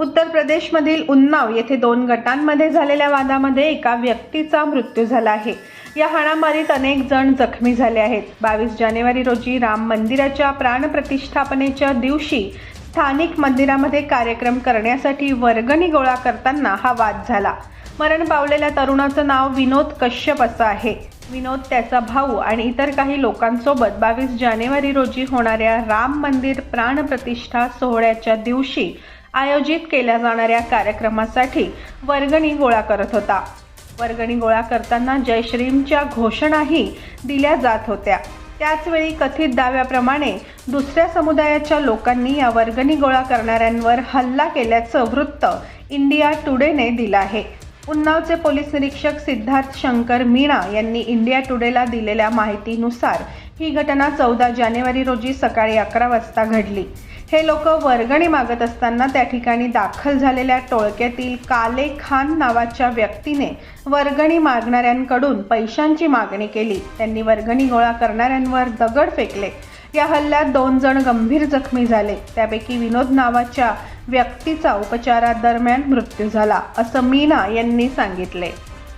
उत्तर प्रदेशमधील उन्नाव येथे दोन गटांमध्ये झालेल्या वादामध्ये एका व्यक्तीचा मृत्यू झाला आहे. या हाणामारीत अनेक जण जखमी झाले आहेत. बावीस जानेवारी रोजी राम मंदिराच्या प्राणप्रतिष्ठापनेच्या दिवशी स्थानिक मंदिरामध्ये कार्यक्रम करण्यासाठी वर्गणी गोळा करताना हा वाद झाला. मरण पावलेल्या तरुणाचं नाव विनोद कश्यप असं आहे. विनोद त्याचा भाऊ आणि इतर काही लोकांसोबत बावीस जानेवारी रोजी होणाऱ्या राम मंदिर प्राणप्रतिष्ठा सोहळ्याच्या दिवशी आयोजित केल्या जाणाऱ्या कार्यक्रमासाठी वर्गणी गोळा करत होता. वर्गणी गोळा करताना जयश्रीमच्या घोषणाही दिल्या जात होत्या. त्याचवेळी कथित दाव्याप्रमाणे दुसऱ्या समुदायाच्या लोकांनी या वर्गणी गोळा करणाऱ्यांवर हल्ला केल्याचं वृत्त इंडिया टुडेने दिलं आहे. उन्नावचे पोलीस निरीक्षक सिद्धार्थ शंकर मीणा यांनी इंडिया टुडेला दिलेल्या माहितीनुसार ही घटना चौदा जानेवारी रोजी सकाळी अकरा वाजता घडली. हे लोक वर्गणी मागत असताना त्या ठिकाणी दाखल झालेल्या टोळक्यातील काले खान नावाच्या व्यक्तीने वर्गणी मागणाऱ्यांकडून पैशांची मागणी केली. त्यांनी वर्गणी गोळा करणाऱ्यांवर दगड फेकले. या हल्ल्यात दोन जण गंभीर जखमी झाले. त्यापैकी विनोद नावाच्या व्यक्तीचा उपचारादरम्यान मृत्यू झाला असं मीना यांनी सांगितले.